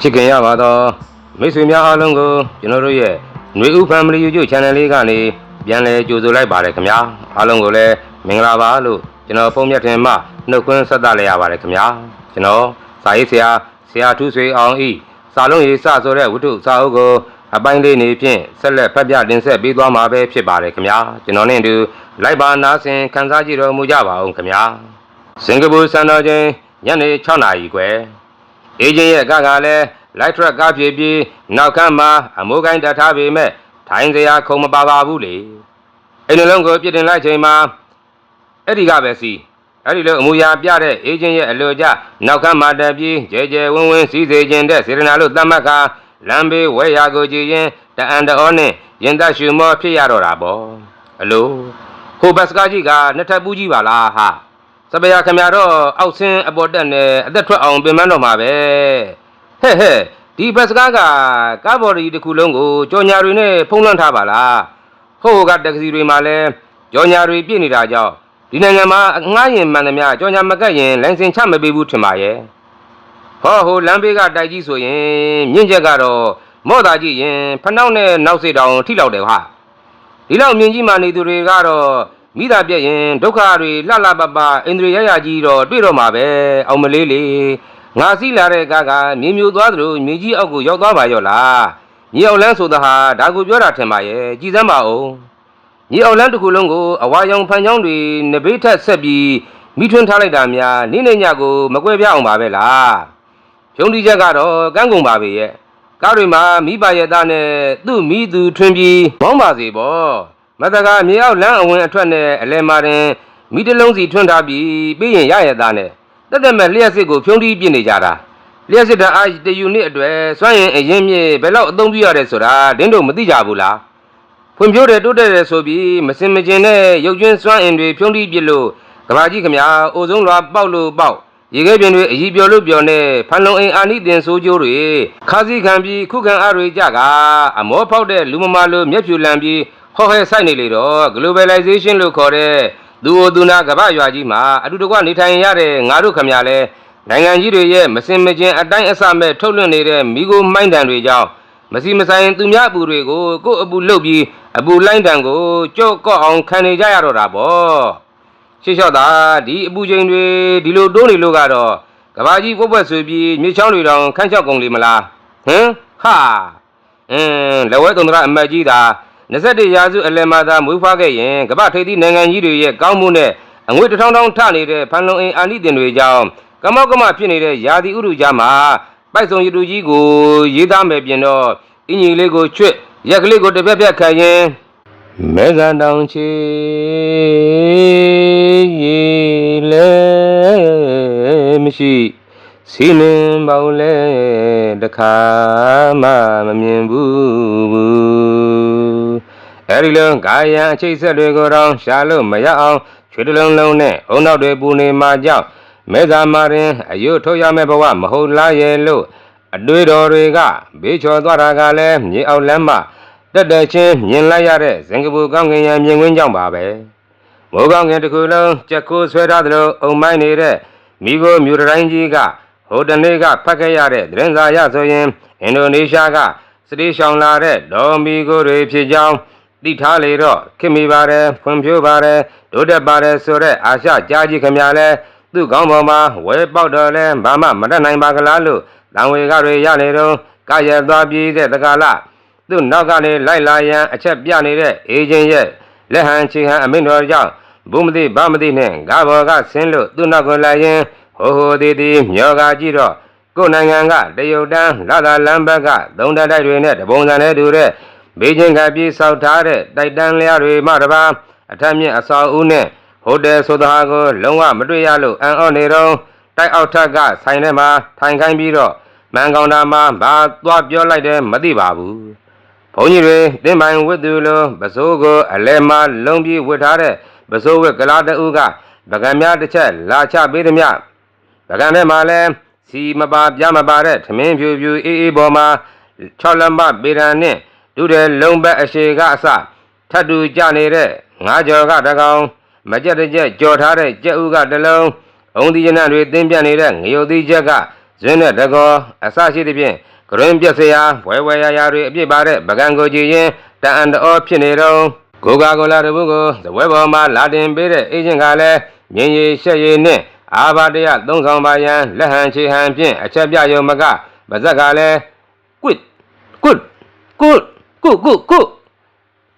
ချစ်ခင်ရပါတော့မိတ်ဆွေများအားလုံးကိုကျွန်တော်တို့ရဲ့ຫນွေဦး Family YouTube Channel လေးကနေပြန်လည်ကြိုဆိုလိုက်ပါတယ်ခင်ဗျာအားလုံးကိုလည်းမင်္ဂလာပါလို့ကျွန်တော်ဖုန်းမြတ်တင်မှနှုတ်ခွန်းဆက်သလိုက်ရပါတယ်ခင်ဗျာကျွန်တော်စာရေးဆရာဆရာထူးဆွေအောင်ဤစာလုံးရေးစဆိုတဲ့ဝတ္ထုစာအုပ်ကိုအပိုင်းလေးနေဖြင့်ဆက်လက်ဖတ်ပြတင်ဆက်ပေးသွားမှာပဲဖြစ်ပါတယ်ခင်ဗျာကျွန်တော်နဲ့အတူလိုက်ပါနားဆင်ခန်းစားကြည့်တော်မူကြပါအောင်ခင်ဗျာစင်ကာပူစံတော်ချိန်ညနေ6နာရီခွဲ အေဂျင့်ရဲ့ကကလည်းလိုက်ထရက်ကားပြေးပြီးနောက်ခန်းမှာအမိုးကိုင်းတတ်ထားပေမဲ့ထိုင်းစရာခုံမပါပါဘူးလေအိမ်နှလုံးကိုပြစ်တင်လိုက်ချိန်မှာအဲ့ဒီကပဲစီအဲ့ဒီလိုအမူအရာပြတဲ့အေဂျင့်ရဲ့အလိုကျနောက်ခန်းမှာတက်ပြီးကြဲကြဲဝင်းဝင်းစီးစေခြင်းတဲ့စေရနာလို့သတ်မှတ်ခါလမ်းဘေးဝဲရာကိုကြည်ရင်တအန်တော်နဲ့ရင်သက်ရှူမောဖြစ်ရတော့တာပေါ့အလိုဟိုဘတ်စကားကြီးကနှစ်ထပ်ပူးကြီးပါလားဟာ စပယ်ရခင်ဗျာတော့အောက်ဆင်းအပေါ်တက်နေအသက်ထွက်အောင်ပြင်ပန်းတော့မှာပဲဟဲ့ဟဲ့ဒီဘတ်စကားကကားဘော်ဒီတစ်ခုလုံးကိုကြော်ညာတွေနဲ့ဖုံးလွှမ်းထားပါလားဟိုကတက္ကစီတွေမှာလည်းကြော်ညာတွေပြည့်နေတာကြောင့်ဒီနိုင်ငံမှာငှားရင်မှန်သမျှကြော်ညာမကတ်ရင်လိုင်စင်ချမပေးဘူးထင်ပါရဲ့ဟောဟိုလမ်းဘေးကတိုက်ကြီးဆိုရင်မြင့်ချက်ကတော့မော့သားကြည့်ရင်ဖနှောက်နဲ့နောက်စေတောင်ထိလောက်တယ်ဟာဒီလောက်မြင်ကြီးမှနေသူတွေကတော့ မိသားပြက်ရင်ဒုက္ခတွေလှလှပပအိန္ဒြေရရကြီးတော့တွေ့တော့မှာပဲအောင်မလေးလေငါစီးလာတဲ့ကားကမြင်မြူသွားသလိုမြေကြီးအောက်ကိုရောက်သွားပါရော့လားညီအောင်လန်းဆိုတာဟာဒါကိုပြောတာထင်ပါရဲ့ကြည်စမ်းပါဦးညီအောင်လန်းတစ်ခုလုံးကိုအဝါရောင်ဖန်ချောင်းတွေနဘေးထက်ဆက်ပြီးမိထွန်းထားလိုက်တာများနေ့နေ့ညကိုမကွဲပြားအောင်ပါပဲလားဖြုံးတိချက်ကတော့ကန်းကုန်ပါပဲရဲ့ကားတွေမှာမိဘရဲ့သားနဲ့သူ့မိသူထွင်ပြီးဘောင်းပါစေပေါ့ မတကာမြေအောက်လမ်းအဝင်အထွက်နဲ့အလဲမာတင်မိတစ်လုံးစီထွန်းထားပြီးပြီးရင်ရရဲ့သားနဲ့တက်တက်မဲ့လျှက်စစ်ကိုဖြုံးတီးပြစ်နေကြတာလျှက်စစ်တအားတယူနစ်အတွေ့စွန့်ရင်အရင်မြေဘယ်လောက်အသုံးပြုရတယ်ဆိုတာဒင်းတို့မသိကြဘူးလားဖွံ့ဖြိုးတယ်တိုးတက်တယ်ဆိုပြီးမစင်မကျင်တဲ့ရုပ်ကျွင်းစွန့်အင်တွေဖြုံးတီးပြစ်လို့ကဘာကြီးခမညာအိုဆုံးလွာပေါက်လို့ပေါက်ရေခဲပြင်တွေအကြီးပြော်လို့ပြော်နဲ့ဖန်လုံအိမ်အာနိတင်ဆိုးကျိုးတွေခါးစည်းခံပြီးခုခံအားတွေကြကအမောဖောက်တဲ့လူမမာလိုမျက်ဖြူလန်ပြီး ဟောဟဲဆိုင်နေလေတော့ globalization လို့ခေါ်တဲ့သူအိုသူနာကမ္ဘာရွာကြီးမှာအတူတကွနေထိုင်ရတဲ့ငါတို့ခမရလဲနိုင်ငံကြီးတွေရဲ့မစင်မကျင်အတိုင်းအဆမဲ့ထုတ်လွှင့်နေတဲ့မိโกမိုင်းတန်တွေကြောင့်မစီမဆိုင်သူများအပူတွေကိုကိုယ့်အပူလှုပ်ပြီးအပူလိုင်းတန်ကိုကြော့ကော့အောင်ခံနေကြရတော့တာပေါ့ရှေ့လျှောက်တာဒီအပူချိန်တွေဒီလိုတိုးနေလို့ကတော့ကဘာကြီးပွက်ပွက်ဆွေပြီးမြေချောင်းတွေတောင်ခန်းချောက်ကုန်လေမလားဟမ်ဟာအင်းလက်ဝဲတုံတရအမတ်ကြီးသာ 21ရာစုအလယ်မှာသာမွေးဖွားခဲ့ရင်ကမ္ဘာထိပ်သီးနိုင်ငံကြီးတွေရဲ့ကောင်းမှုနဲ့အငွေတစ်ထောင်ထောင်ထနေတဲ့ဖန်လုံအင်အာနိတင်တွေကြောင့်ကမောက်ကမဖြစ်နေတဲ့ယာတီဥရုကြားမှာပိုက်ဆုံရတူကြီးကိုရေးသားမယ်ပြင်တော့အင်ကြီးလေးကိုချွတ်ရက်ကလေးကိုတစ်ပြက်ပြက်ခံရင်မေဇန်တောင်ချီရေလဲမရှိစီလင်ပေါင်းလဲတခါမှမမြင်ဘူး အဲ့ဒီလုံးကာယံအချိတ်ဆက်တွေကိုတော့ရှာလို့မရအောင်ချွေတလုံးလုံးနဲ့အုံနောက်တွေပူနေမှကြောင့်မေဇာမာရင်အယုထုတ်ရမယ့်ဘဝမဟုတ်လားရဲ့လို့အတွေ့တော်တွေကဘေးချော်သွားတာကလည်းမြေအောင်လမ်းမှတက်တက်ချင်းမြင်လိုက်ရတဲ့စင်ကာပူကောင်းကင်ရံမြင်ကွင်းကြောင့်ပါပဲမိုးကောင်းကင်တစ်ခုလုံးကြက်ကိုဆွဲထားသလိုအုံမိုင်းနေတဲ့မိโกမြို့တိုင်းကြီးကဟိုတနေ့ကဖတ်ခဲ့ရတဲ့သတင်းစာရဆိုရင်အင်ဒိုနီးရှားကစတေးရှောင်လာတဲ့ဒေါ်မီကိုတွေဖြစ်ကြောင်း သိထားလေတော့ခင်မိပါတယ်ဖွံ့ဖြိုးပါတယ်ဒုတက်ပါတယ်ဆိုတဲ့အာရှကြားကြီးခမများလဲသူ့ကောင်းပေါ်မှာဝဲပေါက်တော်လဲဘာမှမတတ်နိုင်ပါကလားလို့တံဝေကတွေရနေတော့ကာရသွားပြီးတဲ့တက္ကလာသူ့နောက်ကနေလိုက်လာရန်အချက်ပြနေတဲ့အေဂျင့်ရဲ့လက်ဟန်ချီဟန်အမင်းတော်ကြောင့်ဘုမသိဗမသိနဲ့ဂါဘော်ကဆင်းလို့သူ့နောက်ကိုလာရင်ဟိုဟိုသေးသေးမျောကကြည့်တော့ကိုယ်နိုင်ငံကတရုတ်တန်းလာသာလမ်းဘက်ကသုံးတတိုက်တွေနဲ့တပုံစံနဲ့တူတဲ့ ဘေကျင်းကပြေးဆောက်ထားတဲ့တိုက်တန်းလျားတွေမှတပါအထက်မြင့်အဆောက်အဦနဲ့ဟိုတယ်ဆိုတာကိုလုံးဝမတွေ့ရလို့အံ့ဩနေတော့တိုက်အောက်ထက်ကဆိုင်ထဲမှာထိုင်ခိုင်းပြီးတော့မန်ကောင်တာမှာဘာသွားပြောလိုက်တယ်မသိပါဘူးဘုန်းကြီးတွေတင်းပိုင်ဝတ်သူလိုပစိုးကိုအလဲမလုံးပြီးဝတ်ထားတဲ့ပစိုးဝတ်ကလားတူကပကံများတစ်ချက်လာချပေးသည်မြပကံထဲမှာလဲစီမပါပြမပါတဲ့ထမင်းဖြူဖြူအေးအေးပေါ်မှာ6လက်မပေရန်နဲ့ ဒုတဲ့လုံးဘက်အရှိကအစထတ်တူကြနေတဲ့ငါးကြော်ကတကောင်မကြက်တစ်ကြက်ကြော်ထားတဲ့ကြက်ဥကတစ်လုံးအုံဒီကျနတွေတင်းပြတ်နေတဲ့ငရုတ်သီးချက်ကဇင်းနဲ့တကောအစရှိသဖြင့်ကရင်ပြက်စရာဝဲဝဲရရတွေအပြစ်ပါတဲ့ပကံကိုကြည်ရင်တန်အန်တော်ဖြစ်နေတော့ကိုကာကိုလာတပုကိုဇပွဲပေါ်မှာလာတင်ပေးတဲ့အေဂျင့်ကလည်းမြင်ရည်ရှက်ရည်နဲ့အာဘာတရသုံးဆောင်ပါရန်လက်ဟန်ချေဟန်ဖြင့်အချက်ပြယုံမကပါဇက်ကလည်း quit quit quit quit quit quit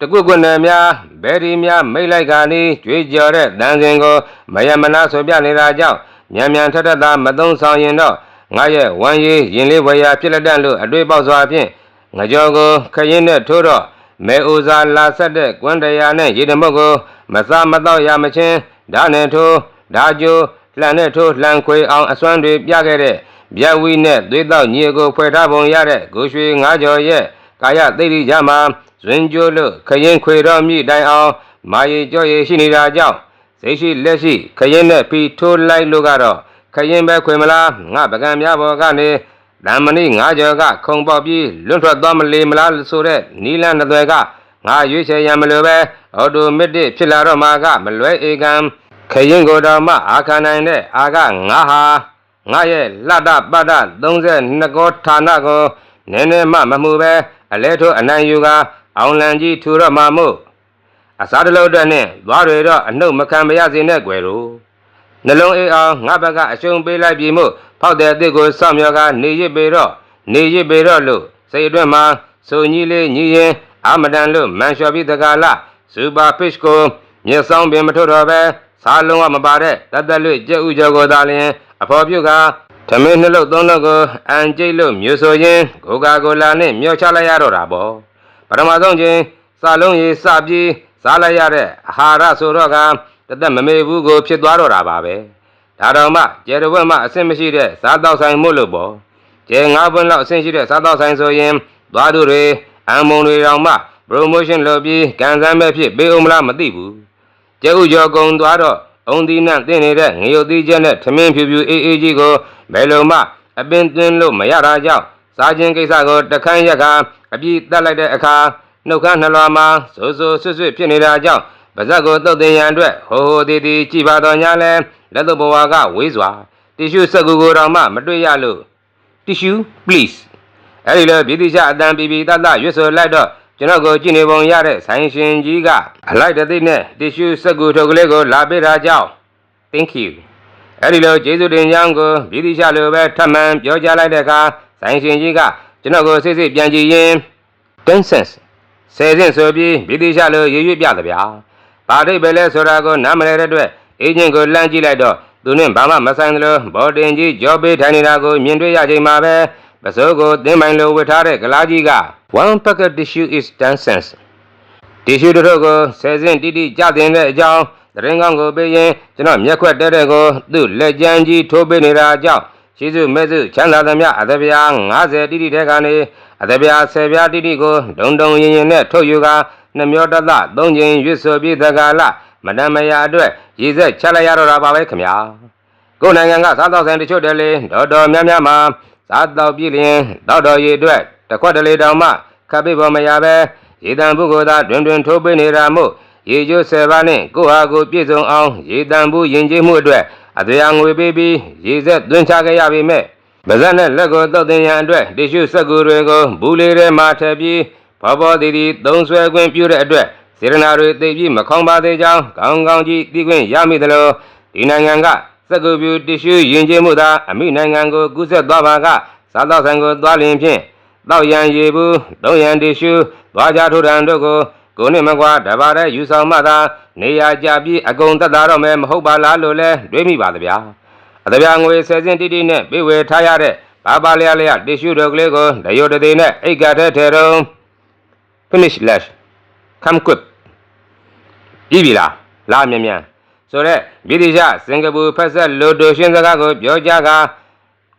တကွကွနယ်များဘယ်ဒီများမိတ်လိုက်ကာနီးကြွေးကြော်တဲ့တန်စင်ကိုမယမနာဆိုပြနေတာကြောင့်မြန်မြန်ထက်ထက်သာမသုံးဆောင်ရင်တော့ငါရဲ့ဝမ်းရည်ရင်လေးဝရာဖြစ်လက်တန့်လို့အတွေ့ပေါက်စွာဖြင့်ငကြောကိုခရင်နဲ့ထိုးတော့မဲအိုစာလာဆက်တဲ့ကွမ်းတရားနဲ့ရေတမုတ်ကိုမစားမတော့ရမချင်းဓာနဲ့ထိုးဓာကြိုးလှန်နဲ့ထိုးလှန်ခွေအောင်အစွမ်းတွေပြခဲ့တဲ့မြတ်ဝီနဲ့သွေးတောက်ညီကိုဖွဲ့ထားပုံရတဲ့ကိုရွှေငါးကျော်ရဲ့ ကာယသိတိကြမှာဇွင်ကျိုးလို့ခရင်ခွေတော်မြည်တိုင်အောင်မာရီကြောရည်ရှိနေတာကြောင့်စိတ်ရှိလက်ရှိခရင်နဲ့ဖီထိုးလိုက်လို့ကတော့ခရင်ပဲခွေမလားငါပကံများဘော်ကနေလမ်းမဏိငါးကျော်ကခုံပေါက်ပြီးလွတ်ထွက်သွားမလေမလားဆိုတဲ့နီလန်းတစ်သွယ်ကငါရွေးချယ်ရန်မလိုပဲအော်တိုမက်တစ်ဖြစ်လာတော့မှာကမလွဲဧကံခရင်ကိုတော်မှအာခံနိုင်တဲ့အာကငါဟာငါရဲ့လှတပတ္တ32ကောဌာနကိုနည်းနည်းမှမမှုပဲ အလဲထိုးအနိုင်ယူကအောင်လန်ကြီးထူတော့မှာမို့အစားတလုံးအတွက်နဲ့သွားတွေတော့အနှုတ်မခံမရစေနဲ့ကွယ်တို့နှလုံးအေးအောင်ငါဘက်ကအရှုံးပေးလိုက်ပြီမို့ဖောက်တဲ့အစ်စ်ကိုစောင့်မျှော်ကနေရစ်ပေတော့နေရစ်ပေတော့လို့စိတ်အတွင်းမှာဆိုညီလေးညီရင်အာမတန်လို့မန်လျှော်ပြီးတကားလားစူပါဖစ်ကိုမြေဆောင်ပင်မထုတ်တော့ပဲစားလုံးဝမပါတဲ့တတ်တက်လွတ်ကြက်ဥကြောကိုသာလျင်အဖော်ပြုတ်က ဓမင်းနှလုတ်သုံးလုံးကိုအန်ကျိတ်လို့မျိုးဆိုရင်ကိုကာကိုလာနဲ့မြော့ချလိုက်ရတော့တာပေါ့ပထမဆုံးချင်းစာလုံးရေးစပြီးစားလိုက်ရတဲ့အာဟာရဆိုတော့ကတသက်မမေ့ဘူးကိုဖြစ်သွားတော့တာပါပဲဒါတော့မှကျယ်တဝက်မှအဆင့်မရှိတဲ့စားတော့ဆိုင်မို့လို့ပေါ့ကျယ်ငါးပွင့်လောက်အဆင့်ရှိတဲ့စားတော့ဆိုင်ဆိုရင်သွားသူတွေအံမုံတွေတောင်မှ promotion လုပ်ပြီးကန်ဆန်းမဲ့ဖြစ်ပေးအောင်မလားမသိဘူးကျဲဥကျော်ကုံသွားတော့ အုံသီးနှံ့တင်နေတဲ့ငရုတ်သီးချက်နဲ့ထမင်းဖြူဖြူအေးအေးကြီးကိုဘယ်လိုမှအပင်သွင်းလို့မရတာကြောင့်စားခြင်းကိစ္စကိုတခန်းရက်ကအပြည့်တက်လိုက်တဲ့အခါနှုတ်ခမ်းနှလွာမှာစိုးစိုးဆွတ်ဆွတ်ဖြစ်နေတာကြောင့်ပါဇက်ကိုတုတ်တင်ရန်အတွက်ဟိုဟိုတီတီကြည်ပါတော်ညာလဲလက်တော့ဘဝကဝေးစွာတီရှူစက်ကူကိုတော့မှမတွေ့ရလို့ tissue please အဲ့ဒီလိုပြည်တိချအတန်ပီပီတတ်တရွတ်ဆိုလိုက်တော့ ကျွန်တော်ကိုကြည့်နေပုံရတဲ့ဆိုင်ရှင်ကြီးကအလိုက်တသိနဲ့ tissue စက်ကူထုတ်ကလေးကိုလာပေးတာကြောင့် thank you အဲ့ဒီလိုကျေးဇူးတင်ကြောင်းကိုပြည်တိချလိုပဲထပ်မံပြောကြားလိုက်တဲ့အခါဆိုင်ရှင်ကြီးကကျွန်တော်ကိုစိတ်စိတ်ပြန်ကြည့်ရင်10 cents ဆယ်စင့်ဆိုပြီးပြည်တိချလိုရွရွပြသဗျာဘာဒိတ်ပဲလဲဆိုတာကိုနားမလဲတဲ့အတွက်အေဂျင့်ကိုလှမ်းကြည့်လိုက်တော့သူနဲ့ဘာမှမဆိုင်သလိုဘော်တင်ကြီးကြောပေးထိုင်နေတာကိုမြင်တွေ့ရချိန်မှာပဲ ပစိုးကိုသင်းပိုင်လိုဝတ်ထားတဲ့ကလားကြီးက1 packet tissue is 10 cents တီရှူတို့ကိုဆယ်စင့်တိတိကြတင်တဲ့အကြောင်းသတင်းကောင်းကိုပေးရင်ကျွန်တော်မျက်ခွက်တဲတဲ့ကိုသူ့လက်ကျန်းကြီးထိုးပေးနေတာအကြောင်းရှိစုမဲစုချမ်းသာသမျှအသဗျာ90တိတိထဲကနေအသဗျာ10ပြားတိတိကိုဒုံဒုံရင်ရင်နဲ့ထုတ်ယူကနှမျောတသသုံးချိန်ရွတ်ဆိုပြီးတကာလမတန်မယာအတွက်ရည်ဆက်ချလိုက်ရတော့တာပါပဲခင်ဗျာကိုယ်နိုင်ငံကစားတော့ဆိုင်တချို့တည်းလေတော်တော်များများမှာ စားတော့ပြည်လျင်တော့တော်ရည်အတွက်တစ်ခွက်တလေတောင်မှခပ်ပိပေါ်မရပဲရေတံပုဂ္ဂိုလ်သားတွင်တွင်ထိုးပေးနေတာမို့ရေကျိုးဆယ်ပါးနဲ့ကိုဟာကိုပြည့်စုံအောင်ရေတံဘူးယဉ်ကျေးမှုအတွက်အတရားငွေပေးပြီးရေဆက်သွင်းချခဲ့ရပေမဲ့ဗဇက်နဲ့လက်ကိုတုတ်တင်ရန်အတွက်တိရှုစက်ကူတွေကိုဘူးလေးထဲမှာထည့်ပြီးဘောဘောတီတီသုံးဆွဲခွင့်ပြုတဲ့အတွက်စေရနာတွေသိပြီးမခေါင်းပါသေးကြောင်းကောင်းကောင်းကြီးသိခွင့်ရမိသလိုဒီနိုင်ငံက စက်ကူပြူတိရှုယဉ်ကျေးမှုသာအမိနိုင်ငံကိုကူးဆက်သွားပါကစားတော့ဆိုင်ကိုသွားလျင်ဖြင့်တောက်ရန်ရေဘူးသုံးရန်တိရှုသွားကြထိုးတန်တို့ကိုကိုနှစ်မကွာတပါးတဲ့ယူဆောင်မှသာနေရာကြပြီးအကုန်သက်သာတော့မယ်မဟုတ်ပါလားလို့လဲတွေးမိပါသဗျာအတဗျာငွေဆယ်စင်းတိတိနဲ့ပြေဝေထားရတဲ့ဘာပါလျာလျာတိရှုတို့ကလေးကိုတရုတ်တသေးနဲ့အိတ်ကထဲထဲတော့ finish lash come quick ပြီးပြီလားလာမြန်မြန် ဆိုတော့ဗြိတိရှစင်ကာပူဖက်ဆက်လိုတိုရှင်းစကားကိုပြောကြက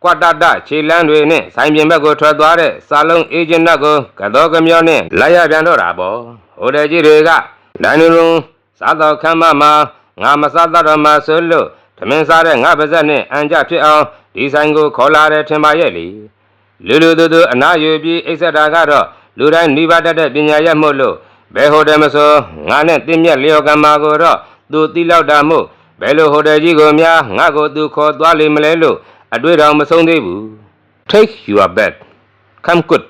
ကွာတတခြေလန်းတွေနဲ့ဆိုင်ပြင်ဘက်ကိုထွက်သွားတဲ့စာလုံးအေဂျင့်တ်ကိုကတော့ကမျောနဲ့လိုက်ရပြန်တော့တာပေါ့ဟိုတယ်ကြီးတွေကလိုင်းနုံစားတော့ခမ်းမမှာငါမစားတော့မှဆိုလို့ထမင်းစားတဲ့ငါပါဇက်နဲ့အန်ကြဖြစ်အောင်ဒီဆိုင်ကိုခေါ်လာတယ်ထင်ပါရဲ့လေလူလူသူသူအနာယူပြီးအိတ်ဆက်တာကတော့လူတိုင်းနှိပါတတ်တဲ့ပညာရက်မို့လို့ဘယ်ဟိုတယ်မဆိုငါနဲ့တင်းမြက်လျော်ကံမာကိုတော့ သူတိလောက်တာမို့ဘယ်လိုဟိုတယ်ကြီးကိုများငါကိုသူခေါ်သွားလိမ့်မလဲလို့အတွေ့တော်မဆုံးသေးဘူး take your bet come good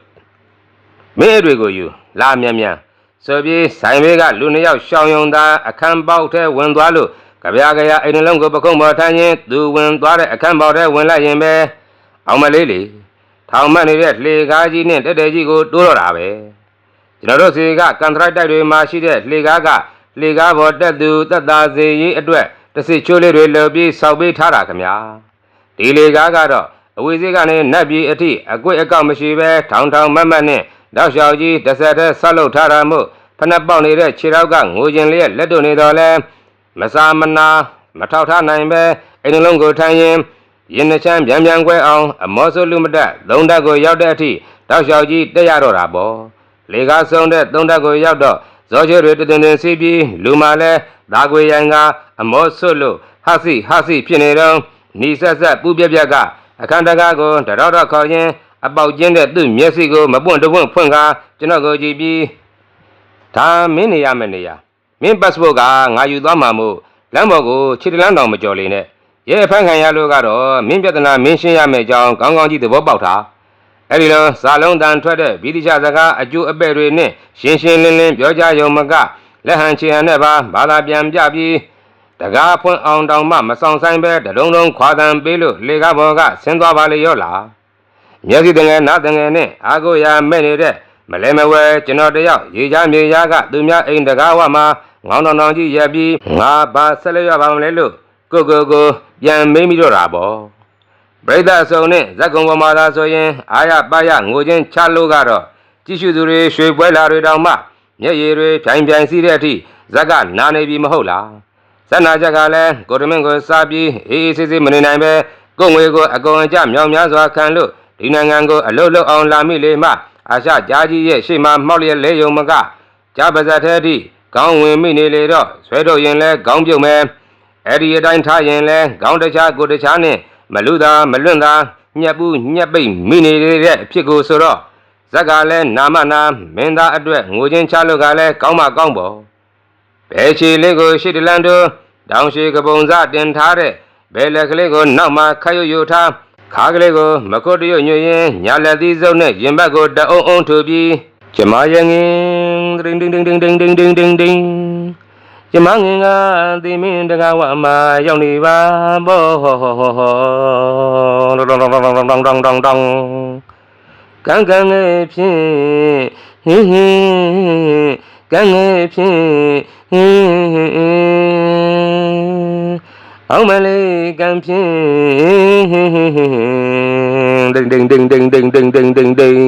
မင်းအတွေကိုယူလာမြန်မြန်ဆိုပြီးဆိုင်ဘေးကလူနှစ်ယောက်ရှောင်းယုံသားအခန်းပေါက်ထဲဝင်သွားလို့ကြပြားကြရအိမ်နှလုံးကိုပခုံးပေါ်ထမ်းရင်သူဝင်သွားတဲ့အခန်းပေါက်ထဲဝင်လိုက်ရင်ပဲအောင်မလေးလေထောင်မတ်နေတဲ့လှေကားကြီးနဲ့တက်တဲ့ကြီးကိုတိုးတော့တာပဲကျွန်တော်တို့စီကကန်ထရိုက်တိုက်တွေမှာရှိတဲ့လှေကားက လှေကားပေါ်တက်သူတက်သားစေရေးအတွက်တစ်စစ်ချိုးလေးတွေလှုပ်ပြီးစောက်ပေးထားတာခင်ဗျာဒီလှေကားကတော့အဝေစီကနေနတ်ပြည်အထိအကွေ့အကောက်မရှိပဲထောင်ထောင်မတ်မတ်နဲ့တောက်လျှောက်ကြီးတစ်ဆက်တည်းဆက်လုပ်ထားတာမို့ဖနှက်ပေါက်နေတဲ့ခြေထောက်ကငိုခြင်းလျက်လက်တို့နေတော့လဲမစာမနာမထောက်ထားနိုင်ပဲအိမ်နှလုံးကိုထိုင်ရင်ရင်နှချမ်းပြန်ပြန်ခွဲအောင်အမောဆိုလူမတက်သုံးတက်ကိုရောက်တဲ့အထိတောက်လျှောက်ကြီးတက်ရတော့တာပေါ့လေကားဆုံးတဲ့သုံးတက်ကိုရောက်တော့ ဇောချေတွေတည်တင်စီးပြီးလူမာလဲဒါခွေရိုင်ကအမောဆွတ်လို့ဟစီဟစီဖြစ်နေတော့နီဆက်ဆက်ပူပြက်ပြက်ကအခန်းတကားကိုတတော်တော်ခေါ်ရင်အပေါက်ကျင်းတဲ့သူ့မျက်စိကိုမပွင့်တပွင့်ဖွင့်ကားကျွန်တော်ကိုကြည့်ပြီးဒါမင်းနေရမယ့်နေရမင်းပတ်စပို့ကငါယူသွားမှာမို့လမ်းပေါ်ကိုခြေတလန်းတောင်မကြော်လေနဲ့ရဲဖန်ခံရလို့ကတော့မင်းပြဿနာမင်းရှင်းရမယ့်အကြောင်းကောင်းကောင်းကြည့်သဘောပေါက်တာ အဲ့ဒီလိုစာလုံးတန်ထွက်တဲ့ဗီဒီချစကားအကျိုးအပဲ့တွေနဲ့ရှင်းရှင်းလင်းလင်းပြောကြရုံမကလက်ဟန်ချေဟန်နဲ့ပါဘာသာပြန်ပြပြီးတကားဖွင့်အောင်တောင်မှမဆောင်ဆိုင်ပဲတလုံးလုံးခွာတန်ပေးလို့လေကားဘော်ကဆင်းသွားပါလေရောလားမျက်စိတငယ်နားတငယ်နဲ့အာကိုရာမဲ့နေတဲ့မလဲမဝဲကျွန်တော်တယောက်ရေချမ်းမြေရားကသူများအိမ်တကားဝမှာငေါင်းတောင်တောင်ကြီးရက်ပြီးငါဘာဆက်လက်ရပါမလဲလို့ကိုကိုကိုပြန်မေးမိတော့တာပေါ့ ပရိသတ်အစုံနဲ့ဇက်ကုံပေါ်မှာသာဆိုရင်အာရပါရငိုချင်းချလို့ကတော့ကြည့်ရှုသူတွေရွှေပွဲလာတွေတောင်မှမျက်ရည်တွေဖြိုင်ဖြိုင်စီးတဲ့အထိဇက်ကနာနေပြီမဟုတ်လားဇက်နာချက်ကလည်းကိုတမင်းကိုစားပြီးအေးအေးဆေးဆေးမနေနိုင်ပဲကိုငွေကိုအကုန်အကျမြောင်များစွာခံလို့ဒီနိုင်ငံကိုအလုတ်လုတ်အောင်လာမိလေမှအာရှကြားကြီးရဲ့ရှေ့မှာမှောက်လျက်လဲယုံမကကြားပါဇက်သေးသည့်ခေါင်းဝင်မိနေလေတော့ဆွဲထုတ်ရင်လဲခေါင်းပြုတ်မယ်အဲ့ဒီအတိုင်းထားရင်လဲခေါင်းတခြားကိုယ်တခြားနဲ့ မလူသာမလွန့်သာညက်ဘူးညက်ပိတ်မိနေတဲ့အဖြစ်ကိုဆိုတော့ဇက်ကလည်းနာမနာမင်းသားအတွက်ငိုချင်းချလို့ကလည်းကောင်းမှကောင်းပေါ့ဘဲချီလေးကိုရှစ်တလန်တို့တောင်ရှိကပုံစတင်ထားတဲ့ဘဲလက်ကလေးကိုနောက်မှခတ်ရွရွထားခါကလေးကိုမကုတ်တရွညွရင်ညာလက်သီးစုပ်နဲ့ရင်ဘတ်ကိုတအုံအုံထူပြီးကျမရဲ့ငင်းဒင်းဒင်းဒင်းဒင်းဒင်းဒင်းဒင်း ဒင်းဒင်းကျမငင်းကသီမင်းတကားဝမှာရောက်နေပါဘောဟောဟောဟောဟောတောင်းတောင်းတောင်းတောင်းတောင်းတောင်းတောင်းကန်းကန်းငယ်ဖြင့်ဟင်းဟင်းကန်းငယ်ဖြင့်ဟင်းအောင်မလေးကံဖြင့်ဒိန်ဒိန်ဒိန်ဒိန်ဒိန်ဒိန်ဒိန်ဒိန်ဒိန်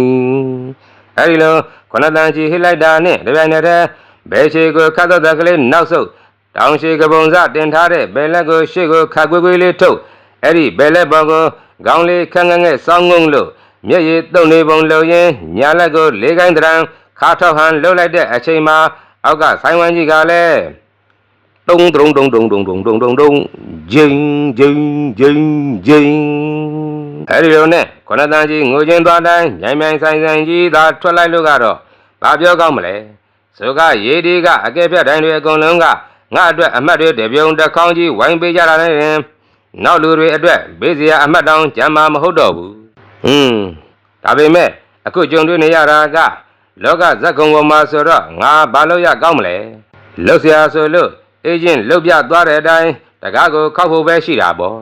အဲဒီလိုခဏတန်ချီဟစ်လိုက်တာနဲ့တပြိုင်နက်တည်း ဘဲရှိကိုခတ်တော့တဲ့ကလေးနောက်ဆုတ်တောင်ရှိကပုံစတင်ထားတဲ့ဘဲလက်ကိုရှေ့ကိုခတ်ကွေးကွေးလေးထုတ်အဲ့ဒီဘဲလက်ပေါ်ကိုခေါင်းလေးခန်းခန်းငဲ့စောင်းငုံလို့မျက်ရည်တုံနေပုံလုံရင်ညာလက်ကိုလေးကိုင်းတရံခါထောက်ဟန်လှုပ်လိုက်တဲ့အချိန်မှာအောက်ကဆိုင်ဝမ်ကြီးကလည်း đông đông đông đông đông đông đông đông đông ding ding ding ding အဲဒီလိုနဲ့ခொနတန်ကြီးငိုချင်းသွားတိုင်းမြိုင်မြိုင်ဆိုင်ဆိုင်ကြီးသာထွက်လိုက်လို့ကတော့ဘာပြောကောင်းမလဲ စုခရေဒီကအကဲဖြတ်တိုင်းတွေအကုန်လုံးကငါအတွက်အမှတ်တွေတပြုံတစ်ခေါင်းကြီးဝိုင်းပေးကြတာလည်းနောက်လူတွေအတွက်ဘေးစရာအမှတ်တောင်ကြမ်းမာမဟုတ်တော့ဘူးဟွန်းဒါပေမဲ့အခုကြုံတွေ့နေရတာကလောကဇက်ကုံပေါ်မှာဆိုတော့ငါဘာလို့ရကောင်းမလဲလှုပ်ရှားဆိုလို့အေဂျင့်လှုပ်ပြသွားတဲ့အတိုင်းတကားကိုခောက်ဖို့ပဲရှိတာပေါ့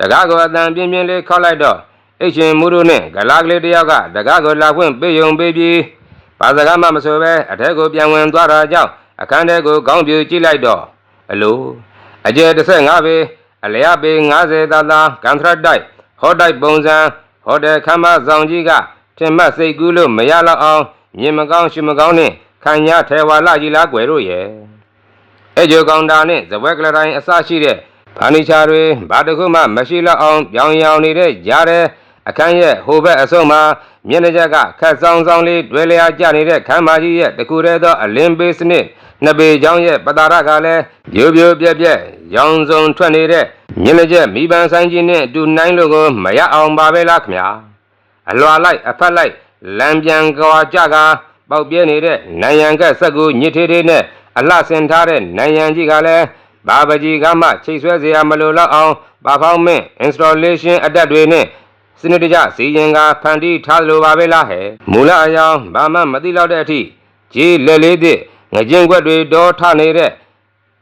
တကားကိုအတန်ပြင်းပြင်းလေးခောက်လိုက်တော့အရှင်မူတို့နဲ့ဂလာကလေးတယောက်ကတကားကိုလာဖွင့်ပေးယုံပေးပြီး ဘာစကားမှမဆိုပဲအထက်ကိုပြန်ဝင်သွားတာကြောင့်အခန်းထဲကိုခေါင်းပြူကြည့်လိုက်တော့အလိုအကျယ်35ပေအလျားပေ90သာသာကန်ထရက်တိုက်ဟောတိုက်ပုံစံဟိုတယ်ခမ်းမဆောင်ကြီးကထင်မှတ်စိတ်ကူးလို့မရတော့အောင်မြင်မကောင်းရှိမကောင်းနဲ့ခံရထဲဝါလာကြီးလားကွယ်တို့ရဲ့အဲဂျိုကောင်တာနဲ့ဇဝက်ကလတိုင်းအစရှိတဲ့ဖာနီချာတွေဘာတစ်ခုမှမရှိတော့အောင်ပြောင်ရောင်နေတဲ့ကြားတဲ့ အခန်းရဲ့ဟိုဘက်အဆုံးမှာမျက်နှာကြက်ကခက်ဆောင်ဆောင်လေးတွဲလျာကျနေတဲ့ခမ်းမကြီးရဲ့တကူရဲသောအလင်းပေးစနစ်နှစ်ပေချောင်းရဲ့ပတာရကလည်းပြိုပြိုပြက်ပြက်ရောင်စုံထွက်နေတဲ့မျက်နှာကြက်မိပန်းဆိုင်ကြီးနဲ့အတူနိုင်လို့ကိုမရအောင်ပါပဲလားခမညာအလွာလိုက်အဖက်လိုက်လမ်းပြန်ကွာကြကပေါက်ပြဲနေတဲ့နိုင်ရန်ကက်ဆက်ကိုညစ်ထေးသေးနဲ့အလှဆင်ထားတဲ့နိုင်ရန်ကြီးကလည်းဘာပကြီးကမှချိတ်ဆွဲစရာမလိုတော့အောင်ပါဖောင်းမင်း installation အတက်တွေနဲ့ စနစ်တကျစီရင်ကဖန်တီးထားသလိုပါပဲလားဟဲ့မူလအယောင်ဘာမှမသိတော့တဲ့အထိကြီးလက်လေးသည့်ငကြင်ခွက်တွေဒေါ်ထနေတဲ့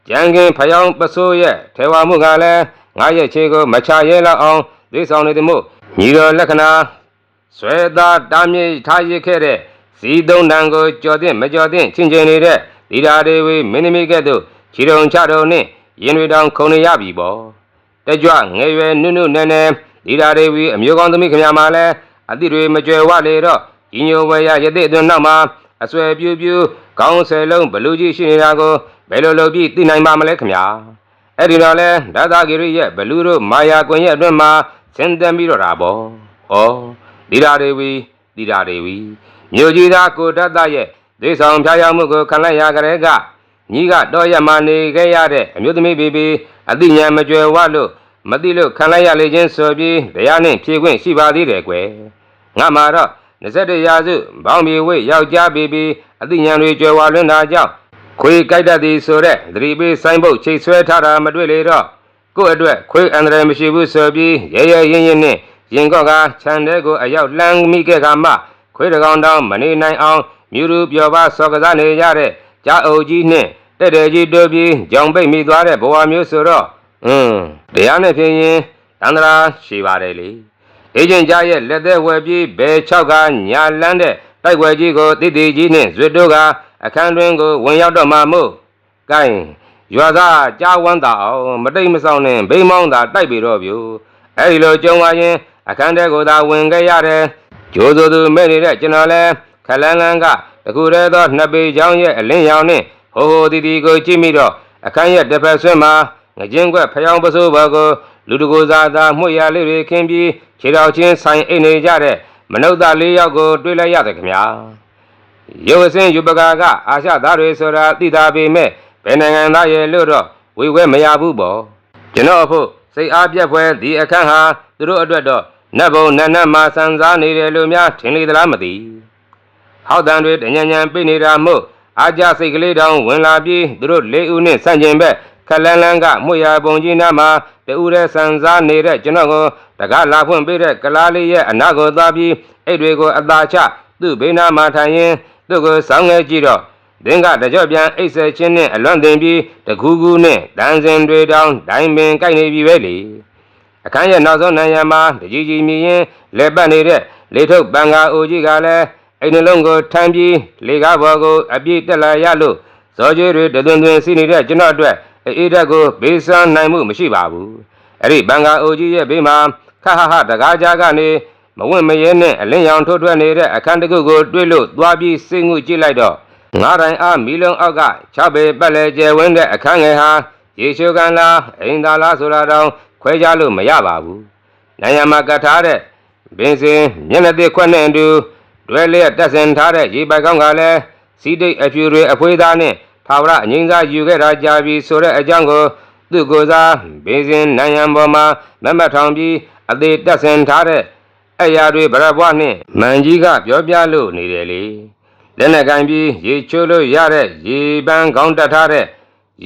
ကြံကင်ဖယောင်းပစိုးရဲ့ထေဝါမှုကလည်းငါရဲ့ခြေကိုမချရဲလောက်အောင်သိဆောင်နေသည်မို့ညီတော်လက္ခဏာဆွဲသားတားမြစ်ထားရခဲ့တဲ့စီသုံးတန်ကိုကြော်တဲ့မကြော်တဲ့ချင်းချင်းနေတဲ့ဒီဓာတွေဝေမင်းသမီးကဲ့သို့ခြေတုံချတုံနှင့်ရင်တွေတောင်ခုန်နေရပြီပေါ့တက်ကြွငယ်ရွယ်နုနုနဲနဲ ဒီဓာတွေဝေအမျိုးကောင်းသမီးခင်ဗျာမှာလဲအတိတွေမကြွယ်ဝလေတော့ညီညိုဝဲရရတဲ့အတွင်းနောက်မှာအဆွဲပြူးပြူးခေါင်းဆယ်လုံးဘလူကြီးရှိနေတာကိုဘယ်လိုလုပ်ပြီးသိနိုင်ပါမလဲခင်ဗျာအဲ့ဒီတော့လဲဒါသာဂီရိရဲ့ဘလူးတို့မာယာကွင်ရဲ့အတွင်းမှာဆင်းသက်ပြီးတော့တာပေါ့။ဩဒီဓာတွေဝီဒီဓာတွေဝီမြို့ကြီးသားကိုတတ်တရဲ့ဒေဆောင်ဖျားယောင်းမှုကိုခံလိုက်ရကြတဲ့ကညီကတော့ရမနေခဲ့ရတဲ့အမျိုးသမီးဘီဘီအတိညာမကြွယ်ဝလို့ မသိလို့ခံလိုက်ရလေချင်းဆိုပြီးတရားနဲ့ဖြေခွင့်ရှိပါသေးတယ်ကွယ်။ငါမှာတော့21ရာစုဘောင်းမီဝိယောက်ျားဘီဘီအတိညာတွေကြွယ်ဝလွန်းတာကြောင့်ခွေကြိုက်တတ်သည်ဆိုတဲ့သတိပေးဆိုင်ဘုတ်ချိတ်ဆွဲထားတာမတွေ့လေတော့ကို့အတွက်ခွေအန္တရာယ်မရှိဘူးဆိုပြီးရဲရဲရင်ရင်နဲ့ရင်ကော့ကခြံထဲကိုအရောက်လှမ်းမိခဲ့ကမှခွေတကောင်တောင်မနေနိုင်အောင်မြူရူပြောပါစော်ကစားနေရတဲ့ကြားအုပ်ကြီးနှင့်တဲ့တဲ့ကြီးတို့ပြီးကြောင်ပိတ်မိသွားတဲ့ဘဝမျိုးဆိုတော့ อืมတရားနဲ့ဖြစ်ရင်တန္တရာရှိပါတယ်လေအေဂျင့်ကြားရဲ့လက်သက်ဝယ်ပြီးဘယ်၆ကညာလန်းတဲ့တိုက်ွယ်ကြီးကိုတိတိကြီးနှင့်ဇွတ်တို့ကအခန်းတွင်ကိုဝင်ရောက်တော့မှမို့ကဲရွာသားကြားဝမ်းသာအောင်မတိတ်မဆောင်နဲ့ဘိမောင်းသာတိုက်ပြီတော့ဗျူအဲ့ဒီလိုကြုံလာရင်အခန်းထဲကိုသာဝင်ခဲ့ရတယ်ကြိုးစိုးသူမဲ့နေတဲ့ကျွန်တော်လဲခလန်းလန်းကတခုတည်းသောနှစ်ပေချောင်းရဲ့အလင်းရောင်နဲ့ဟိုဟိုတီတီကိုကြည့်မိတော့အခန်းရဲ့တစ်ဖက်ဆွဲမှာ ငကျင်းကွက်ဖျောင်းပစိုးဘော်ကိုလူတကူစားသာမှုရလေးတွေခင်းပြီးခြေတော်ချင်းဆိုင်အိတ်နေကြတဲ့မနုဿလေးယောက်ကိုတွေ့လိုက်ရတယ်ခင်ဗျာရုပ်အစင်းယူပကာကအာရှသားတွေဆိုတာသိတာပေမဲ့ဘယ်နိုင်ငံသားရဲ့လို့တော့ဝေဝဲမရဘူးပေါ့ကျွန်တော်အဖို့စိတ်အားပြက်ဖွဲဒီအခန်းဟာသူတို့အတွက်တော့နတ်ဘုံနတ်နတ်မှာစံစားနေတယ်လို့များထင်လေသလားမသိဟောက်တန်တွေတညံညံပြနေတာမို့အာကြစိတ်ကလေးတောင်ဝင်လာပြီးသူတို့လေးဦးနဲ့ဆန့်ကျင်ဘက် ခလန်းလန်းကမှုရပုံကြီးနားမှာတူတဲ့စံစားနေတဲ့ကျွန်တော်ကိုတကားလာဖွင့်ပေးတဲ့ကလားလေးရဲ့အနာကိုသွားပြီးအဲ့တွေကိုအသာချသူ့ဘေးနားမှာထိုင်ရင်သူ့ကိုစောင်းငယ်ကြည့်တော့ဒင်းကတကြော့ပြန်အိတ်ဆက်ချင်းနဲ့အလွန်တင်ပြီးတကူးကူးနဲ့တန်းစင်တွေတောင်ဒိုင်ပင်ကြိုက်နေပြီပဲလေအခန်းရဲ့နောက်ဆုံးနိုင်ရမှာတကြီးကြီးမြည်ရင်လက်ပတ်နေတဲ့လေထုတ်ပန်ကာအိုကြီးကလည်းအိမ်နှလုံးကိုထမ်းပြီးလေကားဘော်ကိုအပြည့်တက်လာရလို့ဇော်ကျွေးတွေတသွင်သွင်စီနေတဲ့ကျွန်တော်အတွက် အေးတက်ကိုဘေးဆန်းနိုင်မှုမရှိပါဘူးအဲ့ဒီပန်ကာအိုကြီးရဲ့ဘေးမှာခဟဟတကားကြားကနေမဝင့်မရဲနဲ့အလင်းရောင်ထိုးထွက်နေတဲ့အခန်းတစ်ခုကိုတွေ့လို့သွားပြီးစိတ်ငုကြည့်လိုက်တော့ငါးတိုင်အားမီလုံးအောက်က၆ပေပတ်လဲကျယ်ဝန်းတဲ့အခန်းငယ်ဟာရေချိုကန်လားအိမ်သာလားဆိုတာတော့ခွဲခြားလို့မရပါဘူး။နိုင်ရမှာကတ်ထားတဲ့ဘင်းစင်မျက်နှာသစ်ခွက်နဲ့အတူတွဲလျက်တက်ဆင်ထားတဲ့ရေပိုက်ကောင်းကလည်းစီးတိတ်အဖြူတွေအဖွေးသားနဲ့ ထာဝရအငိမ့်စားယူခဲ့တာကြာပြီဆိုတဲ့အကြောင်းကိုသူ့ကိုယ်စားဘင်းစင်နိုင်ရန်ပေါ်မှာမမတ်ထောင်ပြီးအသေးတက်ဆင်ထားတဲ့အရာတွေဗရဘွားနှင့်မန်ကြီးကပြောပြလို့နေတယ်လေလက်နဲ့ကင်ပြီးရေချိုးလို့ရတဲ့ရေပန်းကောင်းတက်ထားတဲ့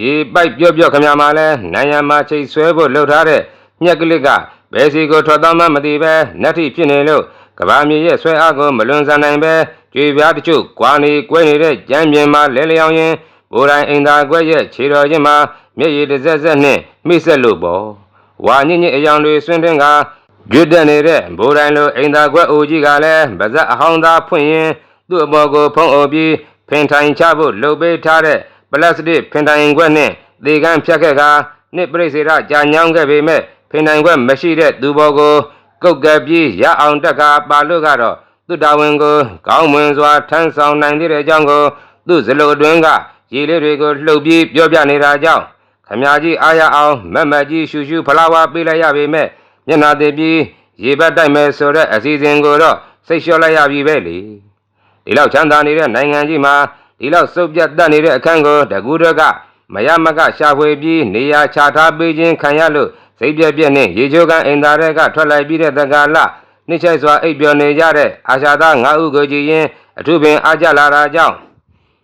ရေပိုက်ပြော့ပြော့ခမမှာလဲနိုင်ရမှာချိတ်ဆွဲဖို့လှုပ်ထားတဲ့ညက်ကလေးကဘယ်စီကိုထွက်သွားမှမသိပဲနတ်ထိဖြစ်နေလို့ကဘာမြေရဲ့ဆွဲအားကိုမလွန်ဆန်နိုင်ပဲကြွေပြားတချို့ကွာနေကွဲနေတဲ့ကြမ်းပြင်မှာလဲလျောင်းရင် ဘိုးတိုင်းအိမ်သာကွက်ရဲ့ခြေတော်ချင်းမှာမျက်ရည်တစ်စက်စက်နဲ့မိဆက်လို့ပေါ့ဝါညစ်ညစ်အယောင်တွေဆွင်းတင်ကကျွတ်တက်နေတဲ့ဘိုးတိုင်းလိုအိမ်သာခွက်အိုကြီးကလည်းဗဇက်အဟောင်းသားဖွင့်ရင်သူ့အပေါ်ကိုဖုံးအုပ်ပြီးဖင်ထိုင်ချဖို့လှုပ်ပေးထားတဲ့ပလတ်စတစ်ဖင်တိုင်ခွက်နဲ့သေကန်းဖြတ်ခဲ့ကနှစ်ပြိစေရကြာညောင်းခဲ့ပေမဲ့ဖင်တိုင်ခွက်မရှိတဲ့သူပေါ်ကိုကုတ်ကပ်ပြီးရအောင်တက်ကပါလို့ကတော့သူ့တာဝန်ကိုကောင်းမွန်စွာထမ်းဆောင်နိုင်သေးတဲ့အကြောင်းကိုသူ့စလိုအတွင်းက ရေလေးတွေကိုလှုပ်ပြီးပြောပြနေတာကြောင့်ခမကြီးအားရအောင်မက်မက်ကြီးရှူရှူဖလာဝါပေးလိုက်ရပေမဲ့မျက်နာတည်ပြီးရေဘက်တိုက်မယ်ဆိုတဲ့အစီအစဉ်ကိုတော့စိတ်လျှော့လိုက်ရပြီပဲလေဒီလောက်ချမ်းသာနေတဲ့နိုင်ငံကြီးမှာဒီလောက်စုပ်ပြတ်တတ်နေတဲ့အခန်းကိုတကူတော့ကမရမကရှာဖွေပြီးနေရာချထားပေးခြင်းခံရလို့စိတ်ပြက်ပြက်နဲ့ရေချိုးကန်အင်တာရက်ကထွက်လိုက်ပြီးတဲ့တက္ကလနှိမ့်ချိုက်စွာအိပ်ပျော်နေကြတဲ့အာရှသား၅ဦးကိုကြည့်ရင်အထုပင်အားကြလာတာကြောင့်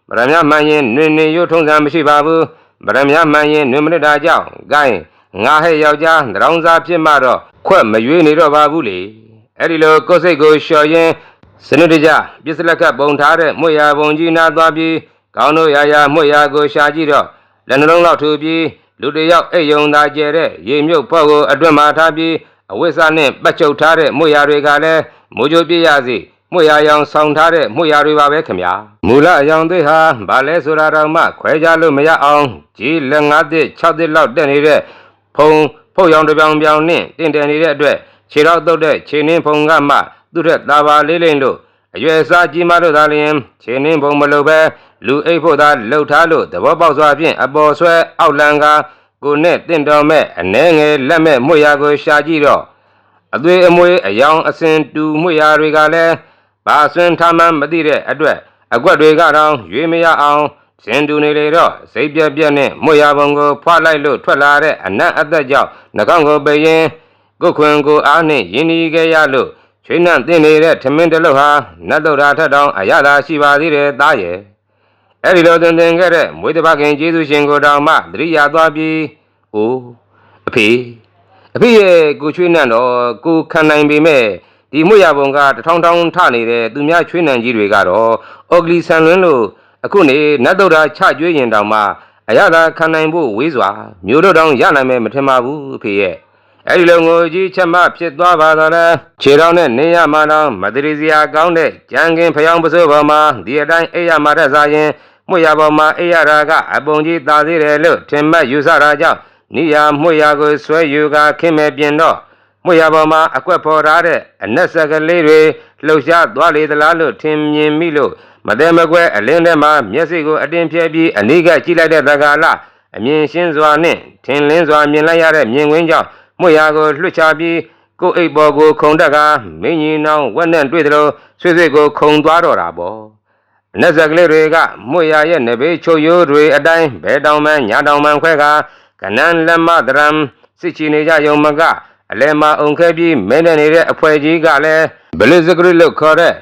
ဗရမမှန်ရင်နွင်နွင်ရွထုံးစံမရှိပါဘူးဗရမ ्या မှန်ရင်နွေမနစ်တာကြောင့်ဂိုင်းငါဟဲ့ယောက်ျားတရောင်းစားဖြစ်မှတော့ခွက်မရွေးနေတော့ပါဘူးလေအဲ့ဒီလိုကိုယ်စိတ်ကိုလျှော်ရင်စနစ်တကျပြစ်စလက်ကပုံထားတဲ့မွေရပုံကြီးနာသွားပြီးကောင်းတို့ရာရာမွေရကိုရှာကြည့်တော့လက်နှလုံးလောက်ထူပြီးလူတစ်ယောက်အိပ်ယုံသာကျဲတဲ့ရေမြုပ်ဖော့ကိုအတွတ်မှထားပြီးအဝိစာနဲ့ပတ်ချုပ်ထားတဲ့မွေရတွေကလည်းမိုးကြိုးပြည့်ရစီ မွေရရောင်ဆောင်ထားတဲ့မွေရတွေပါပဲခင်ဗျာမူလအယောင်သွေးဟာဘာလဲဆိုတာတော့မှခွဲခြားလို့မရအောင်ကြီးလက်ငါးသစ်6သစ်လောက်တက်နေတဲ့ဖုံဖုတ်ရောင်တစ်ပြောင်ပြောင်နဲ့တင်တယ်နေတဲ့အတွက်ခြေတော့တုတ်တဲ့ခြေနှင်းဖုံကမှသူ့ထက်သာပါလေးလိမ့်လို့အရွယ်စားကြီးမတို့သာလျင်ခြေနှင်းဖုံမလို့ပဲလူအိတ်ဖို့သာလှုပ်ထားလို့သဘောပေါက်စွာဖြင့်အပေါ်ဆွဲအောက်လန်ကကိုနဲ့တင့်တော်မဲ့အနှဲငယ်လက်မဲ့မွေရာကိုရှာကြည့်တော့အသွေးအမွေအယောင်အစင်တူမှုရာတွေကလည်း ဘာဆွင်ထားမှန်းမသိတဲ့အတွက်အကွက်တွေကတော့ရွေးမရအောင်စင်တူနေလေတော့စိတ်ပြက်ပြက်နဲ့မှုရာပုံကိုဖွာလိုက်လို့ထွက်လာတဲ့အနတ်အသက်ကြောင့်နှကောင်းကိုပရင်ကိုယ်ခွင်ကိုအားနဲ့ယင်းဒီခဲ့ရလို့ချွေးနှံ့တင်နေတဲ့ထမင်းတစ်လုံးဟာနတ်တော်ရာထက်တောင်အရသာရှိပါသေးတယ်သားရဲ့အဲ့ဒီလိုတင်တင်ခဲ့တဲ့မွေးတပခင်ကျေးဇူးရှင်ကိုတောင်မှသတိရသွားပြီးအိုးအဖေအဖေရဲ့ကိုချွေးနှံ့တော့ကိုခံနိုင်ပေမဲ့ ဒီမွေရပုံကတထောင်ထောင်ထနေတဲ့သူများချွေးနှံကြီးတွေကတော့အော်ဂလီဆန်လွန်းလို့အခုနေနတ်တုဒ္ဓချကျွေးရင်တောင်မှအရသာခံနိုင်ဖို့ဝေးစွာမျိုးတို့တောင်ရနိုင်မယ်မထင်ပါဘူးအဖေရဲ့အဲ့ဒီလိုငိုကြီးချက်မဖြစ်သွားပါတော့လဲခြေတော်နဲ့နေရမှာတော့မတရီစရာကောင်းတဲ့ကြံကင်ဖျောင်းပစိုးပေါ်မှာဒီအတိုင်းအိပ်ရမှာတဲ့စားရင်မွေရပေါ်မှာအိပ်ရတာကအပုံကြီးသာသေးတယ်လို့ထင်မှတ်ယူဆတာကြောင့်နိယာမွေရာကိုဆွဲယူကခင်းမဲ့ပြင်တော့ မွေရာပေါ်မှာအကွက်ဖော်ထားတဲ့အနက်ဆက်ကလေးတွေလှုပ်ရှားသွားလေသလားလို့ထင်မြင်မိလို့မတဲမကွဲအလင်းထဲမှာမျက်စိကိုအတင်းဖြဲပြီးအနိကကြည့်လိုက်တဲ့သက္ကာလအမြင်ရှင်းစွာနဲ့ထင်လင်းစွာမြင်လိုက်ရတဲ့မြင်ကွင်းကြောင့်မွေရာကိုလွှတ်ချပြီးကိုယ်အိပ်ပေါ်ကိုခုံတက်ကမင်းကြီးနောင်ဝက်နဲ့တွေ့သလိုဆွေဆွေကိုခုံသွားတော့တာပေါ့အနက်ဆက်ကလေးတွေကမွေရရဲ့နဘေးချိုရိုးတွေအတိုင်းဘဲတောင်မှန်ညာတောင်မှန်ခွဲကကနန်းလက်မဒရမ်စစ်ချီနေကြယုံမက အလဲမအုံခဲပြီးမင်းနဲ့နေတဲ့အဖွဲကြီးကလည်းဘလစ်စကရစ်လို့ခေါ်တဲ့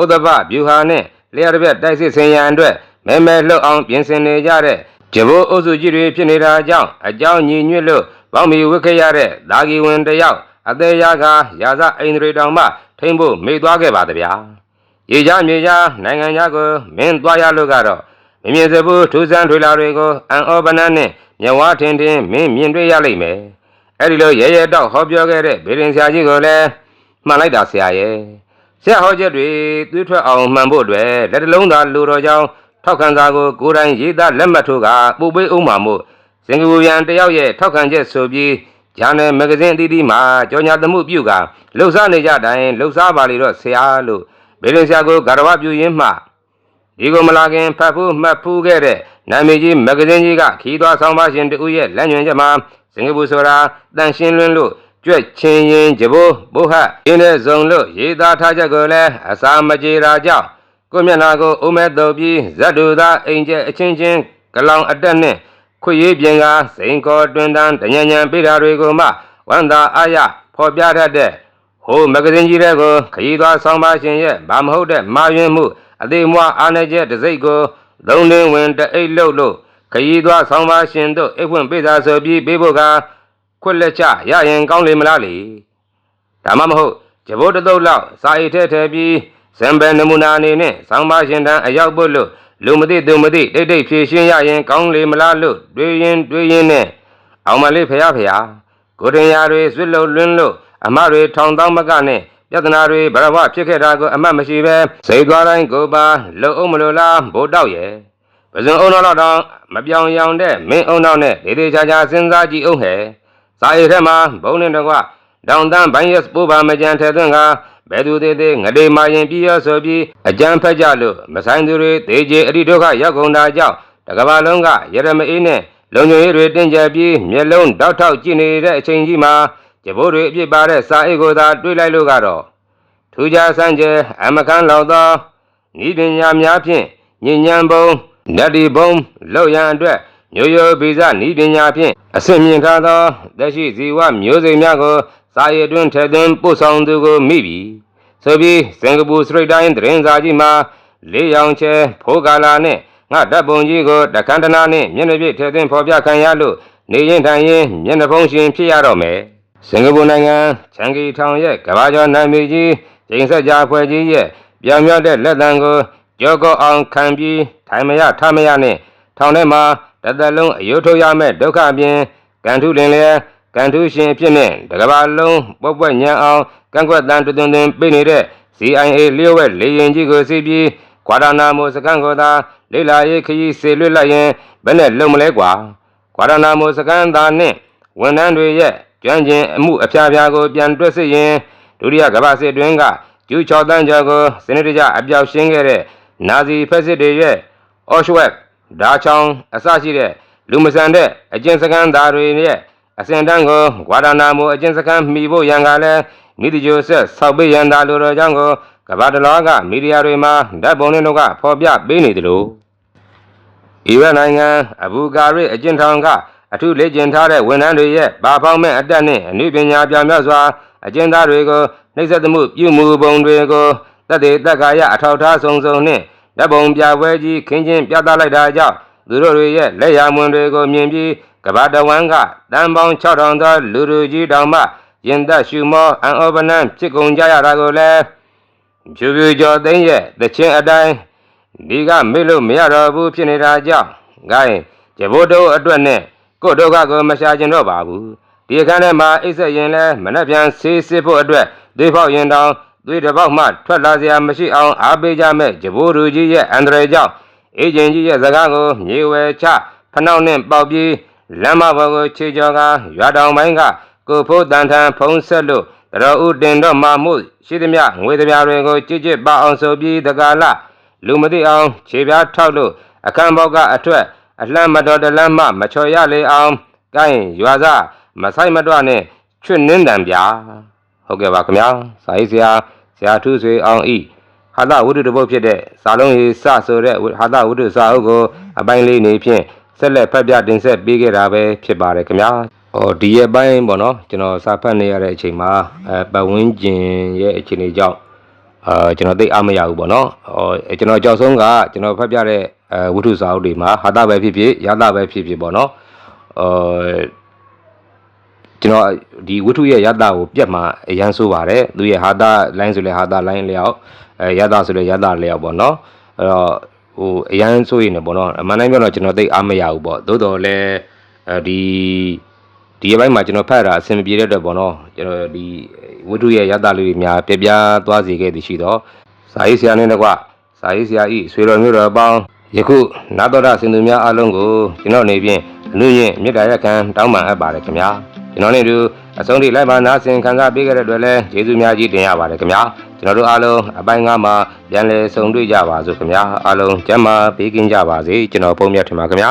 ဥဒ္ဒဘဗျူဟာနဲ့လျှက်တစ်ပြက်တိုက်စစ်ဆင်ရန်အတွက်မဲမဲလှုပ်အောင်ပြင်ဆင်နေကြတဲ့ဂျဘိုးအုပ်စုကြီးတွေဖြစ်နေတာကြောင့်အကြောင်းညီညွတ်လို့ပေါင်းမီဝစ်ခဲ့ရတဲ့ဒါဂီဝင်တစ်ယောက်အသေးရကရာဇအိန္ဒြေတောင်မှထိမ့်ဖို့မေ့သွားခဲ့ပါတဗျာရေကြမြေကြနိုင်ငံခြားကိုမင်းသွားရလို့ကတော့မမြင်စဘူးထူးဆန်းထွေလာတွေကိုအန်အောပနန်းနဲ့မြဝထင်ထင်မင်းမြင်တွေ့ရလိမ့်မယ် အဲ့ဒီလိုရဲရဲတောက်ဟောပြောခဲ့တဲ့ဗေဒင်ဆရာကြီးကိုလည်းမှန်လိုက်တာဆရာရဲ့ဆရာဟောချက်တွေသွေးထွက်အောင်မှန်ဖို့အတွက်လက်တစ်လုံးသာလူတော်ကြောင်းထောက်ခံစာကိုကိုယ်တိုင်ရေးသားလက်မှတ်ထိုးကပို့ပေးအောင်မှာမို့စင်ကာပူပြန်တယောက်ရဲ့ထောက်ခံချက်ဆိုပြီးဂျာနယ်မဂဇင်းအသီးသီးမှာကြော်ညာသမှုပြုကလှုပ်ရှားနေကြတိုင်းလှုပ်ရှားပါလေတော့ဆရာလို့ဘေလင်ဆရာကိုဂါရဝပြုရင်းမှဒီကိုမလာခင်ဖတ်ဖို့မှတ်ဖူးခဲ့တဲ့နာမည်ကြီးမဂ္ဂဇင်းကြီးကခီးသွွားဆောင်ပါရှင်တူရဲ့လက်ညွှန်ချက်မှာ စင်ကာပူဆိုတာတန်ရှင်းလွန်းလို့ကြွက်ချင်းရင်ဂျဘိုးဘုဟတ်ရင်းတဲ့ဇုံလို့ရေးသားထားချက်ကိုလည်းအစာမကြေတာကြောင့်ကိုမျက်နာကိုအုံးမဲ့တော်ပြီးဇတ်တူသားအိမ်ကျအချင်းချင်းဂလောင်အတက်နဲ့ခွေရေးပြင်ကစိန်ကောတွင်တန်းတညံညံပေးတာတွေကိုမှဝန္တာအာရဖော်ပြတတ်တဲ့ဟိုမဂ္ဂဇင်းကြီးတဲ့ကိုခရီးသွားဆောင်ပါရှင်ရဲ့ဗာမဟုတ်တဲ့မာယွင်းမှုအသေးမွားအားနေချက်တစ်စိတ်ကိုသုံးလင်းဝင်တအိတ်လှုပ်လို့ ခရီးသွားဆောင်ပါရှင်တို့အိတ်ဖွင့်ပေးသာဆိုပြီးပေးဖို့ကခွက်လက်ချရရင်ကောင်းလေမလားလေဒါမှမဟုတ်ဂျဘိုးတစ်သုတ်လောက်စာအိတ်ထဲထည့်ပြီးဇမ်ဘယ်နမူနာအနေနဲ့ဆောင်ပါရှင်တန်းအရောက်ဖို့လို့လူမသိသူမသိတိတ်တိတ်ဖြည့်ရှင်းရရင်ကောင်းလေမလားလို့တွေးရင်တွေးရင်နဲ့အောင်မလေးဖျားဖျားကိုတင်ရာတွေဆွတ်လုံလွန်းလို့အမတွေထောင်တောင်းမကနဲ့ပြဿနာတွေဘရဝဖြစ်ခဲ့တာကိုအမတ်မရှိပဲစိတ်သွားတိုင်းကိုပါလှုပ်အောင်မလို့လားဘိုးတောက်ရဲ့ ပဇွန်အုံတော်တော့မပြောင်ရောင်တဲ့မင်းအုံတော်နဲ့ဒေဒေချာချာစဉ်းစားကြည့်အောင်ဟဲ့စာရီထဲမှာဘုံနဲ့တကွဒေါန်တန်းဘိုင်းရက်ပိုးပါမကြံထဲသွင်းကဘယ်သူသေးသေးငလေးမာရင်ပြီးရဆိုပြီးအကြံဖက်ကြလို့မဆိုင်သူတွေဒေဂျေအရိဒုက္ခရောက်ကုန်တာကြောင့်တကဘာလုံးကရရမအေးနဲ့လုံခြုံရေးတွေတင်းကျပ်ပြီးမျက်လုံးတောက်ထောက်ကြည့်နေတဲ့အချိန်ကြီးမှာကျဘိုးတွေအပြစ်ပါတဲ့စာအိတ်ကိုသာတွေးလိုက်လို့ကတော့ထူးခြားဆန်းကျဲအမကန်လောက်သောဤပညာများဖြင့်ညဉ့်ညံပုံ နတ်ဒီဘုံလောက်ရန်အတွက်မျိုးရိုးဗီဇဤပညာဖြင့်အစစ်မြင့်ထားသောသက်ရှိဇီဝမျိုးစိမ်များကိုစာရည်တွင်ထည့်သွင်းပို့ဆောင်သူကိုမိပြီဆိုပြီးစင်ကာပူစရိတ်တိုင်းသတင်းစာကြီးမှာလေးရောင်ချဲဖိုးကာလာနဲ့ငါတပ်ပုံကြီးကိုတခန္တနာနှင့်မျက်နှာပြည့်ထည့်သွင်းဖော်ပြခံရလို့နေရင်ထိုင်ရင်မျက်နှာဖုံးရှင်ဖြစ်ရတော့မယ်စင်ကာပူနိုင်ငံချန်ကီထောင်ရဲ့ကမ္ဘာကျော်နာမည်ကြီးကျင်းဆက်ကြဖွဲ့ကြီးရဲ့ပြောင်မြောက်တဲ့လက်တံကို ကြောကောအောင်ခံပြီးထိုင်မရထမရနဲ့ထောင်ထဲမှာတစ်သက်လုံးအယုထုတ်ရမဲ့ဒုက္ခအပြင်ကန်ထုလင်လည်းကန်ထုရှင်အဖြစ်နဲ့တကဘာလုံးပွက်ပွက်ညံအောင်ကန့်ကွက်တန်တွင်တွင်ပြနေတဲ့ CIA လျှို့ဝဲလေရင်ကြီးကိုစီးပြီးကွာဒါနာမိုစကန်ကိုသာလေလာရေးခရီးဆေလွတ်လိုက်ရင်ဘယ်နဲ့လုံမလဲကွာကွာဒါနာမိုစကန်သားနဲ့ဝန်ထမ်းတွေရဲ့ကျွမ်းကျင်အမှုအဖျားဖျားကိုပြန်တွက်စစ်ရင်ဒုတိယကမ္ဘာစစ်တွင်းကကျူးချော်တန်းကျော်ကိုစနစ်တကျအပြောက်ရှင်းခဲ့တဲ့ နာဇီဖက်စစ်တွေရဲ့ Auschwitz ဓာချောင်းအစရှိတဲ့လူမဆန်တဲ့အကျဉ်းစခန်းသားတွေရဲ့အစဉ်တန်းကိုဂွာဒါနာမိုအကျဉ်းစခန်းမှီဖို့ရန်ကလည်းမိဒီဂျိုဆက်ဆောက်ပေးရန်သာလိုတော်ကြောင့်ကိုကမ္ဘာတလောကမီဒီယာတွေမှာဓာတ်ပုံတွေတို့ကဖော်ပြပေးနေတယ်လို့အီရတ်နိုင်ငံအဘူကာရစ်အကျဉ်းထောင်ကအထူးလေ့ကျင့်ထားတဲ့ဝန်ထမ်းတွေရဲ့ဗာပေါင်းမဲ့အတက်နဲ့အနုပညာပြောင်မြောက်စွာအကျဉ်းသားတွေကိုနှိပ်စက်သမှုပြုမှုပုံတွေကို တက်တဲ့တက်ကာရအထောက်ထားစုံစုံနဲ့ဓာတ်ပုံပြပွဲကြီးခင်းချင်းပြသလိုက်တာကြောင့်သူတို့တွေရဲ့လက်ရမွန်တွေကိုမြင်ပြီးကမ္ဘာတဝန်းကတန်ပေါင်း6000သောလူလူကြီးတောင်မှရင်သက်ရှုမောအန်အောပနန်ဖြစ်ကုန်ကြရတာကိုလည်းဖြူဖြူကျော်သိန်းရဲ့တချင်းအတိုင်းဒီကမေ့လို့မရတော့ဘူးဖြစ်နေတာကြောင့်ဂိုင်းဂျဘိုးတို့အတွက်နဲ့ကို့ဒုက္ခကိုမရှာကျင်တော့ပါဘူးဒီအခန်းထဲမှာအိတ်ဆက်ရင်လဲမနှက်ပြန်ဆေးစစ်ဖို့အတွက်သွေးပေါက်ရင်တောင် သွေးတစ်ပေါက်မှထွက်လာစရာမရှိအောင်အားပေးကြမဲ့ဂျဘိုးလူကြီးရဲ့အန္တရာယ်ကြောင့်အေဂျင်ကြီးရဲ့စကားကိုမြေဝယ်ချဖနှောက်နဲ့ပေါက်ပြီးလမ်းမပေါ်ကိုခြေကျော်ကရွာတောင်ပိုင်းကကိုဖိုးတန်ထန်ဖုံးဆက်လို့တတော်ဦးတင်တော့မှမှုရှိသမျှငွေသမျှတွေကိုကြစ်ကြစ်ပအောင်ဆိုပြီးတကာလလူမသိအောင်ခြေပြားထောက်လို့အခန်းပေါက်ကအထွက်အလှမ်းမတော်တလမ်းမှမချော်ရလေအောင်ကိုင်းရွာစားမဆိုင်မတော့နဲ့ချွတ်နှင်းတံပြာ ဟုတ်ကဲ့ပါခင်ဗျာစာရေးဆရာဆရာထုဆွေအောင်ဤဟာသဝိတုတပုတ်ဖြစ်တဲ့စာလုံးရေးစဆိုတဲ့ဟာသဝိတုစာအုပ်ကိုအပိုင်းလေးနေဖြင့်ဆက်လက်ဖတ်ပြတင်ဆက်ပေးခဲ့တာပဲဖြစ်ပါတယ်ခင်ဗျာဟောဒီရဲ့ပိုင်းပေါ့နော်ကျွန်တော်စာဖတ်နေရတဲ့အချိန်မှာအဲပတ်ဝန်းကျင်ရဲ့အခြေအနေကြောင့်အာကျွန်တော်သိအားမရဘူးပေါ့နော်ဟောအဲကျွန်တော်ကြောက်ဆုံးကကျွန်တော်ဖတ်ပြတဲ့အဲဝိထုစာအုပ်တွေမှာဟာတာပဲဖြစ်ဖြစ်ရတာပဲဖြစ်ဖြစ်ပေါ့နော်အာ ကျွန်တော်ဒီဝိထုရဲ့ရတာကိုပြတ်မှာအရန်ဆိုးပါတယ်သူရဲ့ဟာတာလိုင်းဆိုလဲဟာတာလိုင်းလျောက်အဲရတာဆိုလဲရတာလျောက်ပေါ့နော်အဲ့တော့ဟိုအရန်ဆိုးရင်လည်းပေါ့နော်အမှန်တိုင်းပြောတော့ကျွန်တော်သိအားမရဘူးပေါ့သို့တော်လည်းအဲဒီဒီအပိုင်းမှာကျွန်တော်ဖတ်တာအဆင်မပြေတဲ့အတွက်ပေါ့နော်ကျွန်တော်ဒီဝိတုရဲ့ရတလေးတွေများပြပြသွားစေခဲ့သည်ရှိတော့စာရေးဆရာနဲ့တကွစာရေးဆရာဤဆွေတော်မျိုးတော်အပေါင်းယခုနာတော်ရစင်သူများအားလုံးကိုကျွန်တော်အနေဖြင့်အလို့ရင်မေတ္တာရက်ခံတောင်းပန်အပ်ပါတယ်ခင်ဗျာ ကျွန်တော်နဲ့တူအဆုံးထိလိုက်ပါနာဆင်ခံစားပေးခဲ့တဲ့အတွက်လည်းကျေးဇူးများကြီးတင်ရပါတယ်ခင်ဗျာကျွန်တော်တို့အားလုံးအပိုင်းကားမှာပြန်လည်ဆုံတွေ့ကြပါစို့ခင်ဗျာအားလုံးကျမ်းမာပေးကင်းကြပါစေကျွန်တော်ဖုန်းမြတ်ထင်ပါခင်ဗျာ